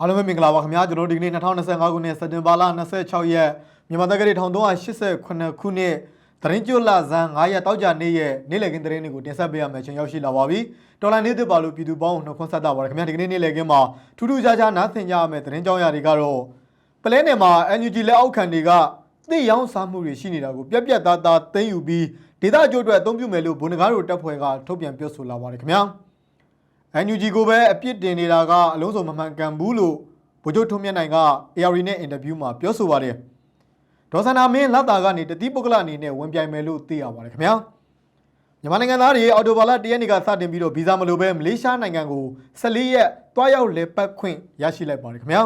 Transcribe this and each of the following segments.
အားလုံးပဲမင်္ဂလာပါခင်ဗျာကျွန်တော်တို့ဒီကနေ့2025ခုနှစ်စက်တင်ဘာလ26ရက်မြန်မာတက္ကသိုလ်1388ခုနှစ်သတင်းကျွလဇန်9ရက်တောက်ကြနေ့ရဲ့နေ့လည်ခင်းသတင်းတွေကိုတင်ဆက်ပေးရမယ်ချိန်ရောက်ရှိလာပါပြီတော်လိုင်းနေ့သစ်ပါလို့ပြည်သူပေါင်းနှုတ်ခွန်းဆက်တာပါခင်ဗျာဒီကနေ့နေ့လည်ခင်းမှာထူးထူးခြားခြားနားဆင်ကြရမယ်သတင်းကြောင်းရာတွေကတော့ပလဲနယ်မှာ NUG လက်အောက်ခံတွေကသိရောင်းစားမှုတွေရှိနေတာကိုပြက်ပြက်သားသားသိမ်းယူပြီးဒေသအကျိုးအတွက်အသုံးပြုမယ်လို့ဘုံနဂါတို့တပ်ဖွဲ့ကထုတ်ပြန်ပြောဆိုလာပါတယ်ခင်ဗျာ NUG ကိုပဲအပြစ်တင်နေတာကအလုံးစုံမမှန်ကန်ဘူးလို့ဗိုလ်ချုပ်ထွန်းမြတ်နိုင်က AR နဲ့အင်တာဗျူးမှာပြောဆိုပါတယ်။ဒေါ်စန္ဒာမင်းလက်တာကနေတတိပုဂ္ဂလအနေနဲ့ဝင်ပြိုင်မယ်လို့သိရပါတယ်ခင်ဗျာ။မြန်မာနိုင်ငံသားတွေအော်တိုဘာလ၁ရက်နေ့ကစတင်ပြီးတော့ဗီဇာမလိုပဲမလေးရှားနိုင်ငံကို14ရက်တွားရောက်လေပတ်ခွင့်ရရှိလိုက်ပါတယ်ခင်ဗျာ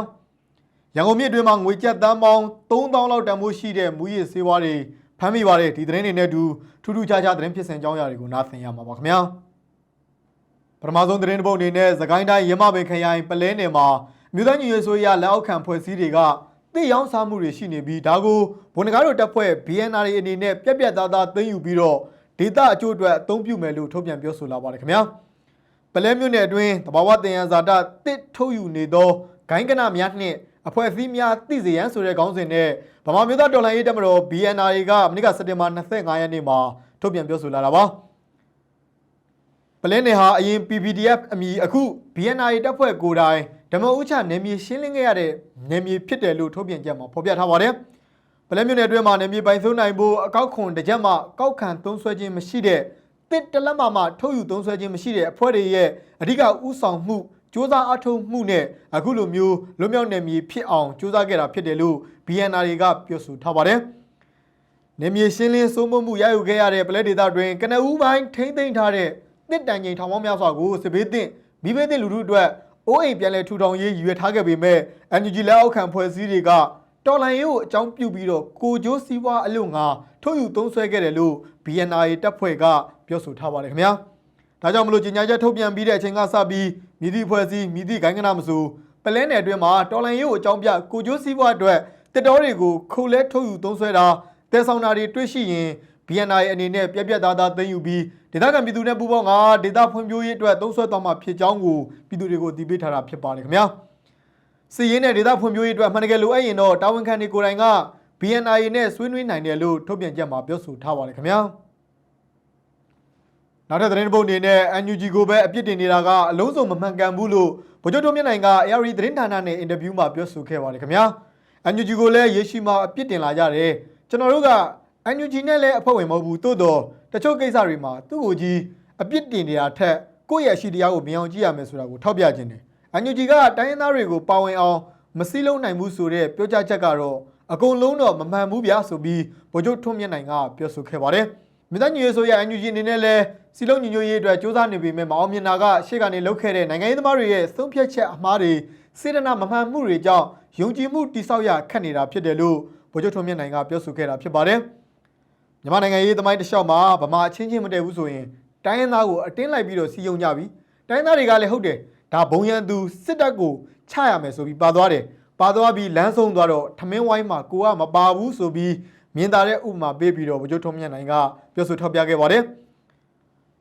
။ရန်ကုန်မြို့အတွင်းမှာငွေကျပ်သန်းပေါင်း3000လောက်တန်ဖိုးရှိတဲ့မူရည်ဆေးဝါးတွေဖမ်းမိပါတယ်ဒီသတင်းတွေနဲ့အတူထူးထူးခြားခြားသတင်းဖြစ်စဉ်အကြောင်းအရာတွေကိုနားဆင်ရမှာပါခင်ဗျာ။ ပထမဆုံးသတင်းတစ်ပုဒ်အနေနဲ့သခိုင်းတိုင်းရမပင်ခရိုင်ပလဲနယ်မှာမြို့သားညီရွေဆိုရလက်အောက်ခံဖွဲ့စည်းတွေကသိရောင်းစားမှုတွေရှိနေပြီးဒါကိုဘုံနဂါတို့တပ်ဖွဲ့ BNR တွေအနေနဲ့ပြက်ပြက်သားသားသိမ်းယူပြီးတော့ဒေတာအကျိုးအတွက်အသုံးပြုမယ်လို့ထုတ်ပြန်ပြောဆိုလာပါတယ်ခင်ဗျာပလဲမြို့နယ်အတွင်းတဘာဝတင်ရန်ဇာတာတစ်ထုတ်ယူနေသောဂိုင်းကနများနှင့်အဖွဲ့အစည်းများသိစေရန်ဆိုတဲ့ခေါင်းစဉ်နဲ့ဗမာမျိုးသားတော်လှန်ရေးတပ်မတော် BNR တွေကမနေ့ကစက်တင်ဘာ25ရက်နေ့မှာထုတ်ပြန်ပြောဆိုလာတာပါ ပလဲနယ်ဟာအရင် PPDF အမည်အခု BNI တပ်ဖွဲ့ကိုယ်တိုင်ဓမ္မဥချနယ်မြေရှင်းလင်းခဲ့ရတဲ့နယ်မြေဖြစ်တယ်လို့ထုတ်ပြန်ကြမှာဖော်ပြထားပါတယ်။ပလဲမြို့နယ်အတွင်းမှာနယ်မြေပိုင်စိုးနိုင်ဖို့အကောက်ခွန်တစ်ကြက်မှကောက်ခံသုံးဆွဲခြင်းမရှိတဲ့တစ်တလက်မှမှထုတ်ယူသုံးဆွဲခြင်းမရှိတဲ့အဖွဲ့တွေရဲ့အဓိကဥဆောင်မှုစ조사အထောက်မှုနဲ့အခုလိုမျိုးလွတ်မြောက်နယ်မြေဖြစ်အောင်စ조사ခဲ့တာဖြစ်တယ်လို့ BNI ကပြောဆိုထားပါတယ်။ နေမြေရှင်းလင်းစိုးမိုးမှုရယူခဲ့ရတဲ့ပလဲဒေတာတွင်ကနဦးပိုင်းထိမ့်သိမ်းထားတဲ့ တစ်တန်ချိန်ထောင်ပေါင်းများစွာကိုစစ်ဘေးသင့်မိဘသင့်လူထုအတွက်အိုးအိမ်ပြန်လည်ထူထောင်ရေးရည်ရွယ်ထားခဲ့ပေမဲ့ NUG လက်အောက်ခံဖွဲ့စည်းတွေကတော်လန်ရေးကိုအကြောင်းပြုပြီးတော့ကိုကျိုးစည်းဝါအလို့ငါထုတ်ယူသုံးဆွဲခဲ့တယ်လို့ BNI တပ်ဖွဲ့ကပြောဆိုထားပါတယ်ခင်ဗျာဒါကြောင့်မလို့ကြီးညာချက်ထုတ်ပြန်ပြီးတဲ့အချိန်ကစပြီးမြည်သည့်ဖွဲ့စည်းမြည်သည့်ဂိုင်းကနာမဆိုပလဲနယ်အတွင်းမှာတော်လန်ရေးကိုအကြောင်းပြကိုကျိုးစည်းဝါအတွက်တစ်တော်တွေကိုခုလဲထုတ်ယူသုံးဆွဲတာတဲဆောင်တာတွေတွေ့ရှိရင် BNI အနေနဲ့ပြက်ပြက်သားသားသိမ်းယူပြီး ဒေသခံပြည်သူနဲ့ပူးပေါင်းကဒေသဖွံ့ဖြိုးရေးအတွက်သုံးဆွဲသွားမှာဖြစ်ကြောင်းကိုပြည်သူတွေကိုတည်ပေးထားတာဖြစ်ပါတယ်ခင်ဗျာစီရင်တဲ့ဒေသဖွံ့ဖြိုးရေးအတွက်အမှန်တကယ်လိုအပ်ရင်တော့တာဝန်ခံတွေကိုယ်တိုင်က BNI နဲ့ဆွေးနွေးနိုင်တယ်လို့ထုတ်ပြန်ချက်မှာပြောဆိုထားပါတယ်ခင်ဗျာနောက်ထပ်သတင်းတစ်ပုဒ်အနေနဲ့ NUG ကိုပဲအပြစ်တင်နေတာကအလုံးစုံမမှန်ကန်ဘူးလို့ဗိုလ်ချုပ်တို့မြင့်နိုင်က ARD သတင်းဌာနနဲ့အင်တာဗျူးမှာပြောဆိုခဲ့ပါတယ်ခင်ဗျာ NUG ကိုလည်းရေရှိမှာအပြစ်တင်လာကြတယ်ကျွန်တော်တို့က NUG နဲ့လည်းအဖွဲ့ဝင်မဟုတ်ဘူးတိုးတော့ တချို့ကိစ္စတွေမှာသူ့ကိုကြီးအပြစ်တင်နေတာထက်ကိုယ့်ရဲ့အရှိတရားကိုမြင်အောင်ကြည့်ရမယ်ဆိုတာကိုထောက်ပြခြင်းတယ် NUG ကတိုင်းရင်းသားတွေကိုပါဝင်အောင်မစည်းလုံးနိုင်ဘူးဆိုတဲ့ပြောကြားချက်ကတော့အကုန်လုံးတော့မမှန်ဘူးဗျာဆိုပြီးဗိုလ်ချုပ်ထွန်းမြတ်နိုင်ကပြောဆိုခဲ့ပါတယ်မြစ်သားညီရေးဆိုရ NUG အနေနဲ့လည်းစီလုံးညီညွတ်ရေးအတွက်စ조사နေပေမဲ့မအောင်မြင်တာကရှေ့ကနေလှုပ်ခဲ့တဲ့နိုင်ငံရေးသမားတွေရဲ့သုံးဖြတ်ချက်အမှားတွေစေတနာမမှန်မှုတွေကြောင့်ယုံကြည်မှုတိဆောက်ရခက်နေတာဖြစ်တယ်လို့ဗိုလ်ချုပ်ထွန်းမြတ်နိုင်ကပြောဆိုခဲ့တာဖြစ်ပါတယ် မြန်မာနိုင်ငံရေးသမိုင်းတစ်လျှောက်မှာဗမာအချင်းချင်းမတည့်ဘူးဆိုရင်တိုင်းရင်းသားကိုအတင်းလိုက်ပြီးတော့စီယုံကြပြီတိုင်းရင်းသားတွေကလည်းဟုတ်တယ်ဒါဘုံရန်သူစစ်တပ်ကိုချရမယ်ဆိုပြီးပါသွားတယ်ပါသွားပြီးလမ်းဆုံးသွားတော့ထမင်းဝိုင်းမှာကိုကမပါဘူးဆိုပြီးမြင်သာတဲ့ဥပမာပေးပြီးတော့ဗိုလ်ချုပ်ထွန်းမြတ်နိုင်ကပြောဆိုထောက်ပြခဲ့ပါတယ်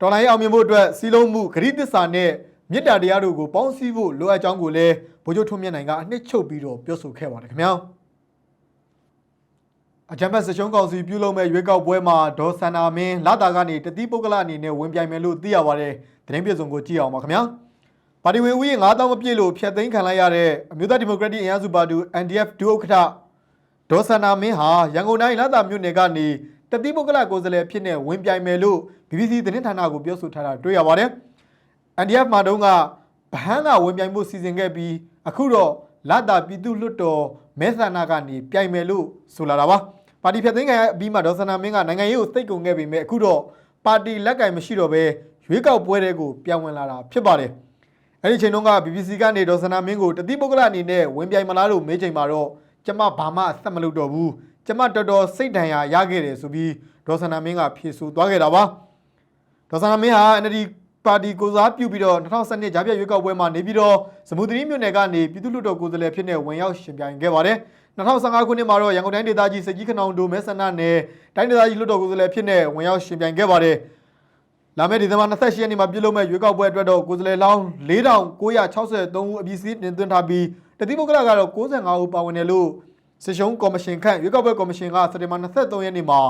တော်လိုင်းရေးအောင်မြင်ဖို့အတွက်စီလုံးမှုဂရိသစ္စာနဲ့မေတ္တာတရားတို့ကိုပေါင်းစည်းဖို့လိုအပ်ကြောင်းကိုလည်းဗိုလ်ချုပ်ထွန်းမြတ်နိုင်ကအနှစ်ချုပ်ပြီးတော့ပြောဆိုခဲ့ပါတယ်ခင်ဗျာ အကြံဖတ်စချုံကောင်စီပြုလုပ်မဲ့ရွေးကောက်ပွဲမှာဒေါ်စန္နာမင်းလာတာကနေတတိပုဂ္ဂလအနေနဲ့ဝင်ပြိုင်မယ်လို့သိရပါတယ်သတင်းပြေဆုံးကိုကြည့်အောင်ပါခင်ဗျာပါတီဝင်ဦးရေ9000မပြည့်လို့ဖျက်သိမ်းခံလိုက်ရတဲ့အမျိုးသားဒီမိုကရက်တစ်အင်အားစုပါတီ NDF ဒုဥက္ကဋ္ဌဒေါ်စန္နာမင်းဟာရန်ကုန်တိုင်းလာသာမြို့နယ်ကနေတတိပုဂ္ဂလကိုယ်စားလှယ်ဖြစ်နေဝင်ပြိုင်မယ်လို့ BBC သတင်းဌာနကိုပြောဆိုထားတာတွေ့ရပါတယ်။ NDF မှာတုန်းကဗဟန်းကဝင်ပြိုင်မှုစီစဉ်ခဲ့ပြီးအခုတော့လာသာပြည်သူ့လွှတ်တော်မဲဆန္ဒကနေပြိုင်မယ်လို့ဆိုလာတာပါ။ ပါတီဖြတ်သိမ်းခံရပြီးမှဒေါ်စန္နာမင်းကနိုင်ငံရေးကိုစိတ်ကုန်ခဲ့ပေမဲ့အခုတော့ပါတီလက်ကင်မရှိတော့ဘဲရွေးကောက်ပွဲတွေကိုပြောင်းဝင်လာတာဖြစ်ပါတယ်။အဲ့ဒီချိန်တုန်းက BBC ကနေဒေါ်စန္နာမင်းကိုတတိပုဂ္ဂလအနေနဲ့ဝင်ပြိုင်မလားလို့မေးချိန်မှာတော့ကျမဘာမှဆက်မလုပ်တော့ဘူးကျမတော်တော်စိတ်ဒဏ်ရာရခဲ့တယ်ဆိုပြီးဒေါ်စန္နာမင်းကဖြေဆိုသွားခဲ့တာပါဒေါ်စန္နာမင်းဟာ NLD ပါတီကိုစားပြုပြီးတော့2012ကြားပြည့်ရွေးကောက်ပွဲမှာနေပြီးတော့စမုသရီမြို့နယ်ကနေပြည်သူ့လွှတ်တော်ကိုယ်စားလှယ်ဖြစ်နေဝင်ရောက်ရှင်ပြိုင်ခဲ့ပါတယ် 2015ခုနှစ်မှာတော့ရန်ကုန်တိုင်းဒေသကြီးစကြီးခနောင်ဒိုမဲဆန္ဒနယ်တိုင်းဒေသကြီးလွှတ်တော်ကိုယ်စားလှယ်ဖြစ်နေဝင်ရောက်ရှင်ပြိုင်ခဲ့ပါတယ်လာမယ့်ဒီဇင်ဘာ28ရက်နေ့မှာပြုလုပ်မဲ့ရွေးကောက်ပွဲအတွက်တော့ကိုယ်စားလှယ်လောင်း4963ဦးအပြည့်စည်တင်သွင်းထားပြီးတတိပုဂ္ဂလကတော့65ဦးပါဝင်တယ်လို့စစ်ရှုံးကော်မရှင်ခန့်ရွေးကောက်ပွဲကော်မရှင်ကစက်တင်ဘာ23ရက်နေ့မှာ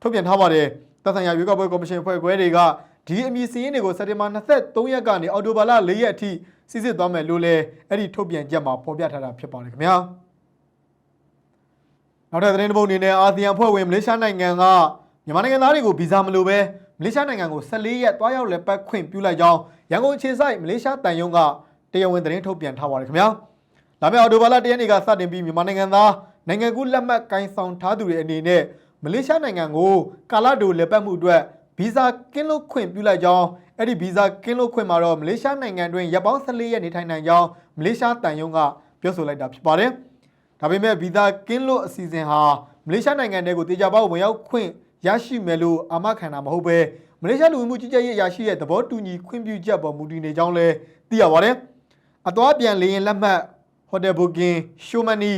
ထုတ်ပြန်ထားပါတယ်သက်ဆိုင်ရာရွေးကောက်ပွဲကော်မရှင်ဖွဲ့ခွဲတွေကဒီအမည်စည်းရင်းတွေကိုစက်တင်ဘာ23ရက်ကနေအောက်တိုဘာလ4ရက်အထိစစ်စစ်သွားမယ်လို့လည်းအဲ့ဒီထုတ်ပြန်ချက်မှာဖော်ပြထားတာဖြစ်ပါတယ်ခင်ဗျာ နောက်ထပ်သတင်းတစ်ပုဒ်အနေနဲ့အာဆီယံဖွဲ့ဝင်မလေးရှားနိုင်ငံကမြန်မာနိုင်ငံသားတွေကိုဗီဇာမလိုပဲမလေးရှားနိုင်ငံကို14ရက်တွားရောက်လက်ပတ်ခွင့်ပြုလိုက်ကြောင်းရန်ကုန်အခြေစိုက်မလေးရှားတန်ယုံကတရားဝင်သတင်းထုတ်ပြန်ထားပါတယ်ခင်ဗျာလာမယ့်အော်တိုဘာလ1ရက်နေ့ကစတင်ပြီးမြန်မာနိုင်ငံသားနိုင်ငံကူးလက်မှတ်ကင်ဆောင်ထားသူတွေအနေနဲ့မလေးရှားနိုင်ငံကိုကာလတိုလက်ပတ်မှုအတွက်ဗီဇာကင်းလွတ်ခွင့်ပြုလိုက်ကြောင်းအဲ့ဒီဗီဇာကင်းလွတ်ခွင့်မှာတော့မလေးရှားနိုင်ငံတွင်ရပ်ပေါင်း14ရက်နေထိုင်နိုင်ကြောင်းမလေးရှားတန်ယုံကပြောဆိုလိုက်တာဖြစ်ပါတယ် ဒါပေမဲ့ဗီဇာကင်းလွတ်အစီအစဉ်ဟာမလေးရှားနိုင်ငံတဲကိုတေချာပေါက်ဝင်ရောက်ခွင့်ရရှိမယ်လို့အာမခံတာမဟုတ်ပဲမလေးရှားလူဝင်မှုကြီးကြပ်ရေးအရာရှိရဲ့သဘောတူညီခွင့်ပြုချက်ပေါ်မူတည်နေကြောင်းလည်းသိရပါတယ်။အသွားပြန်လေရင်လက်မှတ်ဟိုတယ်ဘုကင်ရှိုမနီ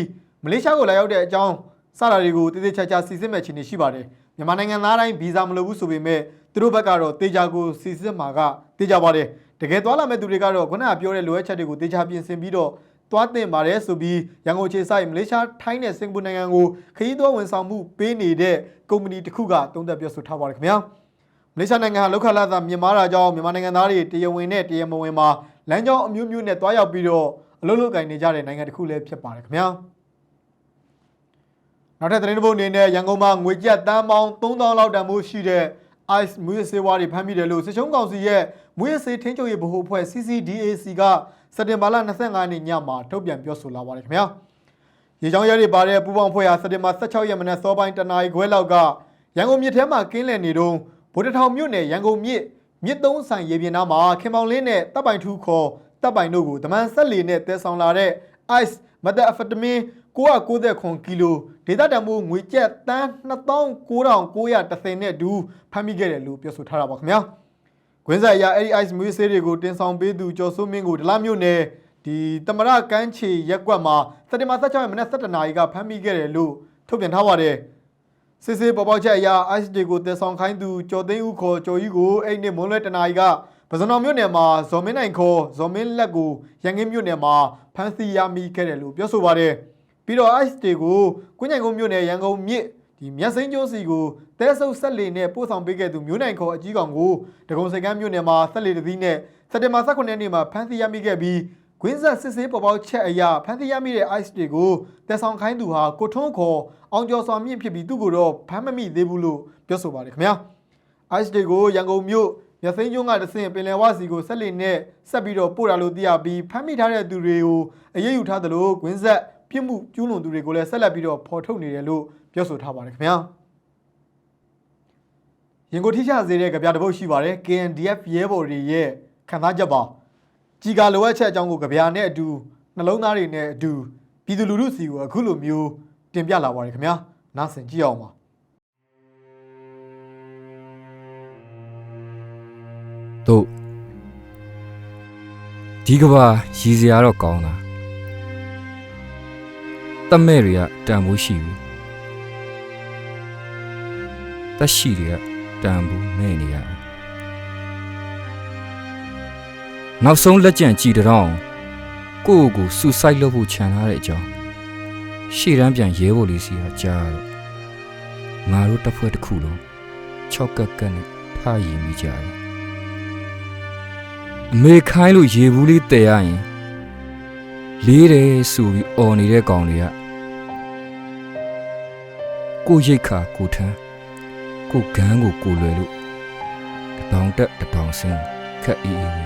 မလေးရှားကိုလာရောက်တဲ့အကြောင်းစတာတွေကိုတည်တည်ချာချာစီစစ်မဲ့ခြင်းရှိပါတယ်။မြန်မာနိုင်ငံသားတိုင်းဗီဇာမလိုဘူးဆိုပေမဲ့သူတို့ဘက်ကတော့တေချာကိုစီစစ်မှာကတေချာပါတယ်။တကယ်သွားလာမဲ့သူတွေကတော့ခုနကပြောတဲ့လိုအပ်ချက်တွေကိုတေချာပြင်ဆင်ပြီးတော့ သွားတင်ပါတယ်ဆိုပြီးရန်ကုန်ခြေဆိုင်မလေးရှားထိုင်းနဲ့စင်ကာပူနိုင်ငံကိုခရီးသွားဝန်ဆောင်မှုပေးနေတဲ့ကုမ္ပဏီတစ်ခုကတုံးသက်ပြောဆိုထားပါတယ်ခင်ဗျာမလေးရှားနိုင်ငံဟာလောက်ခလာသာမြန်မာတာကြောင့်မြန်မာနိုင်ငံသားတွေတရားဝင်နဲ့တရားမဝင်မှာလမ်းကြောင်းအမျိုးမျိုးနဲ့တွားရောက်ပြီးတော့အလုပ်လုပ်ကင်နေကြတဲ့နိုင်ငံတစ်ခုလည်းဖြစ်ပါတယ်ခင်ဗျာနောက်ထပ်သတင်းတစ်ပုဒ်အနေနဲ့ရန်ကုန်မှာငွေကျပ်တန်းပေါင်း3000လောက်တန်ဖိုးရှိတဲ့ ice မွေးစေးဝါးတွေဖမ်းမိတယ်လို့စစ်ချုံးကောင်စီရဲ့မွေးစေးထင်းချုပ်ရေးဗဟိုအဖွဲ့ CCDAC က စက်တင်ဘာလ25ရက်နေ့ညမှာထုတ်ပြန်ပြောဆိုလာပါတယ်ခင်ဗျာရေချောင်းရဲတွေပါတဲ့ပူပေါင်းဖွဲ့ဟာစက်တင်ဘာ16ရက်မနက်စောပိုင်းတနာရီခွဲလောက်ကရန်ကုန်မြစ်ထဲမှာကင်းလည်နေတုန်းဗိုလ်တထောင်မြို့နယ်ရန်ကုန်မြစ်မြစ်သုံးဆိုင်ရေပြင်နားမှာခင်မောင်လင်းနဲ့တပ်ပိုင်ထူးခေါ်တပ်ပိုင်တို့ကိုတမန်ဆက်လီနဲ့တဲဆောင်လာတဲ့ ice မသက်အဖက်တမင်990ကီလိုဒေတာတန်မိုးငွေကျပ်တန်း29,930နဲ့အတူဖမ်းမိခဲ့တယ်လို့ပြောဆိုထားတာပါခင်ဗျာ။ ကွင်းဆက်အရအဲ့ဒီ ice မွေးဆေးတွေကိုတင်ဆောင်ပေးသူကျော်စိုးမင်းကိုဒလမြို့နယ်ဒီတမရကန်းချေရက်ကွက်မှာစက်တင်ဘာ16ရက်မနက်7:00နာရီကဖမ်းမိခဲ့တယ်လို့ထုတ်ပြန်ထားပါတယ်။စစ်စစ်ပေါ်ပေါက်ချက်အရ ice တွေကိုတင်ဆောင်ခိုင်းသူကျော်သိန်းဦးခေါ်ကျော်ကြီးကိုအဲ့ဒီမွန်းလွဲတနာရီကပဇွန်တော်မြို့နယ်မှာဇော်မင်းနိုင်ခေါ်ဇော်မင်းလက်ကိုရန်ကင်းမြို့နယ်မှာဖမ်းဆီးရမိခဲ့တယ်လို့ပြောဆိုပါတယ်။ပြီးတော့ ice တွေကိုကွင်းညိုင်ကုန်းမြို့နယ်ရန်ကုန်မြစ် ဒီမြတ်စိန်ကျိုးစီကိုတဲဆုပ်ဆက်လီနဲ့ပို့ဆောင်ပေးခဲ့သူမျိုးနိုင်ခေါ်အကြီးကောင်ကိုဒဂုံစကမ်းမြို့နယ်မှာဆက်လီတစ်စီးနဲ့စက်တင်ဘာ18ရက်နေ့မှာဖမ်းဆီးရမိခဲ့ပြီးကွင်းဆက်စစ်ဆေးပေါ်ပေါက်ချက်အရာဖမ်းဆီးရမိတဲ့ ice တွေကိုတဲဆောင်ခိုင်းသူဟာကိုထွန်းခေါ်အောင်ကျော်စွာမြင့်ဖြစ်ပြီးသူ့ကိုတော့ဖမ်းမမိသေးဘူးလို့ပြောဆိုပါတယ်ခင်ဗျာ ice တွေကိုရန်ကုန်မြို့ရသိန်းကျွန်းကတဆင့်ပင်လယ်ဝစီကိုဆက်လီနဲ့ဆက်ပြီးတော့ပို့တာလို့သိရပြီးဖမ်းမိထားတဲ့သူတွေကိုအရေးယူထားသလိုကွင်းဆက် ပြစ်မှုကျူးလွန်သူတွေကိုလည်းဆက်လက်ပြီးတော့ဖော်ထုတ်နေတယ်လို့ပြောဆိုထားပါတယ်ခင်ဗျာရင်ကိုထိချစေတဲ့ကြပြတပုတ်ရှိပါတယ် KNDF ရဲဘော်တွေရဲ့ခံစားချက်ပါကြီးကလိုအပ်ချက်အကြောင်းကိုကြပြနဲ့အတူနှလုံးသားတွေနဲ့အတူပြည်သူလူထုစီကိုအခုလိုမျိုးတင်ပြလာပါတယ်ခင်ဗျာနားဆင်ကြည့်အောင်ပါတို့ဒီကဘာရည်စရာတော့ကောင်းတာ တမဲ့တွေကတန်ဖိုးရှိဘူးတက်ရှိတွေကတန်ဖိုးမဲ့နေရတယ်နောက်ဆုံးလက်ကျန်ကြည်တောင်ကိုယ့်ကိုယ်ကိုဆူဆိုက်လုပ်ဖို့ခြံထားတဲ့အကြောင်းရှေ့တန်းပြန်ရဲဖို့လေးစီကကြားတော့ငါတို့တစ်ဖွဲ့တစ်ခုလုံး6ကက်ကက်နဲ့ထားရည်မိကြတယ်အမေခိုင်းလို့ရေဘူးလေးတည်ရရင်လေးတယ်ဆိုပြီးអော်နေတဲ့ကောင်တွေက ကိုရိတ်ခါကိုထမ်းကိုဂန်းကိုကိုလွယ်လို့တတောင်တက်တတောင်ဆင်းခက်အေးအေးပဲ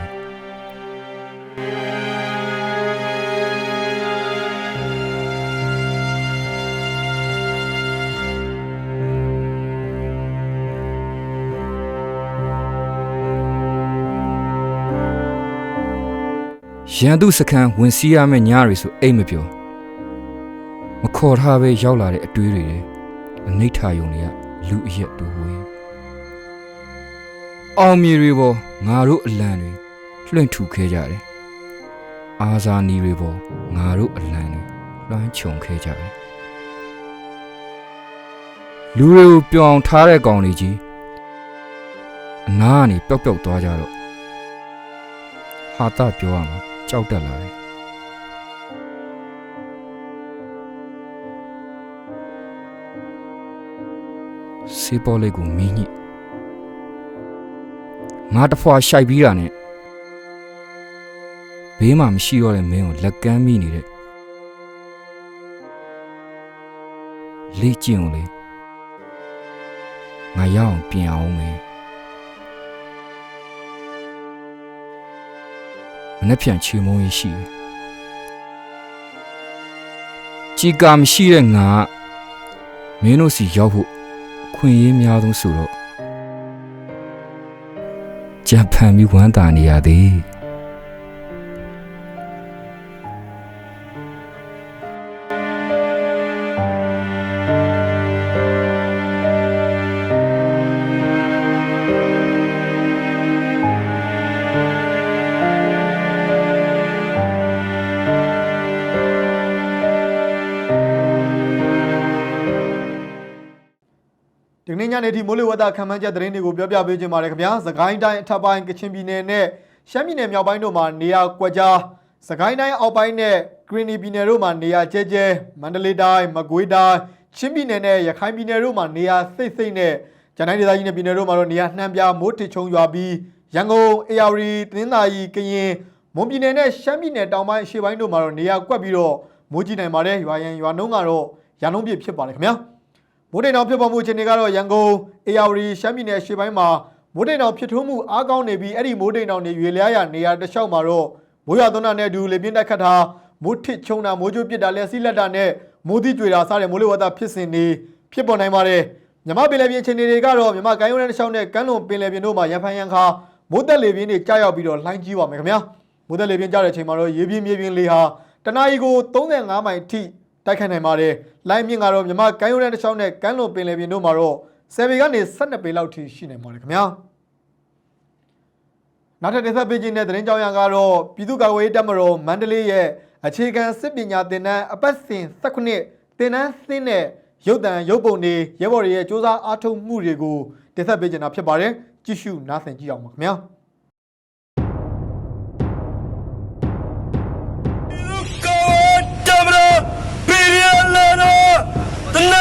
ရန်သူစခန်းဝင်စီးရမယ့်ညတွေဆိုအိတ်မပြောမခေါ်ထားပဲရောက်လာတဲ့အတွေးတွေတွေ အနိဋ္ဌာယုံတွေကလူအရက်တူဝေးအောင်မြေတွေပေါ်ငါတို့အလံတွေလွှင့်ထူခဲ့ကြတယ်အာဇာနီတွေပေါ်ငါတို့အလံတွေလွှမ်းခြုံခဲ့ကြတယ်လူတွေကိုပြောင်းထားတဲ့ကောင်တွေကြီးအနာကနေပျောက်ပျောက်သွားကြတော့ဟာတာပြောရမှာကြောက်တက်လာတယ် စေးပေါ်လေးကိုမင်းညစ်ငါတစ်ဖွာရှိုက်ပြီးတာနဲ့ဘေးမှာမရှိတော့တဲ့မင်းကိုလက်ကမ်းမိနေတဲ့လေ့ကျင့်ကိုလေငါရအောင်ပြင်အောင်မယ်မနေ့ပြန်ချေမုံရေးရှိတယ်ជីကာမရှိတဲ့ငါကမင်းတို့စီရောက်ဖို့အ ခွင့်အရေးများဆုံးဆိုတော့ကြံဖန်ပြီးဝမ်းသာနေရသည် ဝသခံမှန်းချက်သတင်းတွေကိုပြောပြပေးခြင်းပါတယ်ခင်ဗျာစကိုင်းတိုင်းအထက်ပိုင်းကချင်ပြည်နယ်နဲ့ရှမ်းပြည်နယ်မြောက်ပိုင်းတို့မှာနေရာကွက်ကြားစကိုင်းတိုင်းအောက်ပိုင်းနဲ့ဂရင်းနီပြည်နယ်တို့မှာနေရာကျဲကျဲမန္တလေးတိုင်းမကွေးတိုင်းချင်းပြည်နယ်နဲ့ရခိုင်ပြည်နယ်တို့မှာနေရာစိတ်စိတ်နဲ့ကျန်တိုင်းဒေသကြီးနဲ့ပြည်နယ်တို့မှာတော့နေရာနှမ်းပြားမိုးထစ်ချုံရွာပြီးရန်ကုန်အေရဝတီတင်းသာရီကရင်မွန်ပြည်နယ်နဲ့ရှမ်းပြည်နယ်တောင်ပိုင်းအရှေ့ပိုင်းတို့မှာတော့နေရာကွက်ပြီးတော့မိုးကြီးနိုင်ပါတယ်ရွာရန်ရွာနှုံးကတော့ရန်နှုံးပြည့်ဖြစ်ပါတယ်ခင်ဗျာ မိုးတိမ်တောင်ဖြစ်ပေါ်မှုအခြေအနေကတော့ရန်ကုန်အေရဝတီရှမ်းပြည်နယ်ရှေ့ပိုင်းမှာမိုးတိမ်တောင်ဖြစ်ထွန်းမှုအားကောင်းနေပြီးအဲ့ဒီမိုးတိမ်တောင်တွေရွေလျားရနေရာတစ်လျှောက်မှာတော့မိုးရွာသွန်းတာနဲ့အတူလေပြင်းတက်ခတ်တာမိုးထစ်ချုံတာမိုးကြိုးပစ်တာလက်စီးလက်တာနဲ့မိုးသီးကြွေတာစတဲ့မိုးလေဝသဖြစ်စဉ်တွေဖြစ်ပေါ်နိုင်ပါတယ်မြမပင်လယ်ပြင်အခြေအနေတွေကတော့မြမကိုင်းရုံးတဲ့တစ်လျှောက်နဲ့ကမ်းလွန်ပင်လယ်ပြင်တို့မှာရန်ဖန်ရန်ခါမိုးသက်လေပြင်းတွေကြားရောက်ပြီးတော့လှိုင်းကြီးပါမယ်ခင်ဗျာမိုးသက်လေပြင်းကြားတဲ့အချိန်မှာတော့ရေပြင်းမြေပြင်းလေဟာတနအီကို35မိုင်ထိ တိုက်ခိုက်နိုင်ပါတယ်။လိုင်းမြင့်ကတော့မြမကမ်းရိုးတန်းတစ်ချောင်းနဲ့ကမ်းလွန်ပင်လယ်ပြင်တို့မှာတော့10ပေကနေ12ပေလောက်ထိရှိနိုင်ပါတယ်ခင်ဗျာ။နောက်ထပ်တစ်သက်ပေးခြင်းတဲ့သတင်းကြောင်းရံကတော့ပြည်သူ့ကာကွယ်ရေးတပ်မတော်မန္တလေးရဲ့အခြေခံစစ်ပညာသင်တန်းအပတ်စဉ်19သင်တန်းသင်းတဲ့ရုပ်တံရုပ်ပုံတွေရဲဘော်တွေရဲ့စ조사အားထုတ်မှုတွေကိုတစ်သက်ပေးခြင်းတာဖြစ်ပါတယ်။ကြည့်ရှုနားဆင်ကြည့်အောင်ပါခင်ဗျာ။ இந்த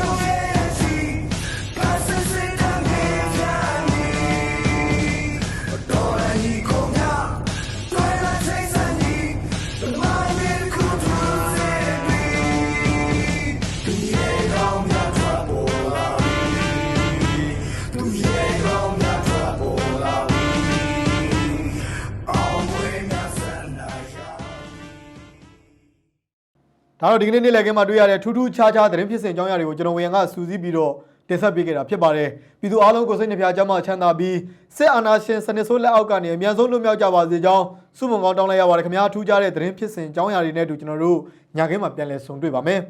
away. ဒါတော့ဒီကနေ့နေ့လည်ခင်းမှာတွေ့ရတဲ့ထူးထူးခြားခြားသတင်းဖြစ်စဉ်အကြောင်းအရာတွေကိုကျွန်တော်ဝေယံကစူးစီးပြီးတော့တင်ဆက်ပေးခဲ့တာဖြစ်ပါတယ်ပြည်သူအားလုံးကိုစိတ်နှပြကြမှာချမ်းသာပြီးစစ်အာဏာရှင်စနစ်ဆိုးလက်အောက်ကနေအများဆုံးလွတ်မြောက်ကြပါစေကြောင်းစုမုံကောင်းတောင်းလိုက်ရပါတယ်ခင်ဗျာထူးခြားတဲ့သတင်းဖြစ်စဉ်အကြောင်းအရာတွေနဲ့အတူကျွန်တော်တို့ညခင်းမှာပြန်လည်ဆုံတွေ့ပါမယ်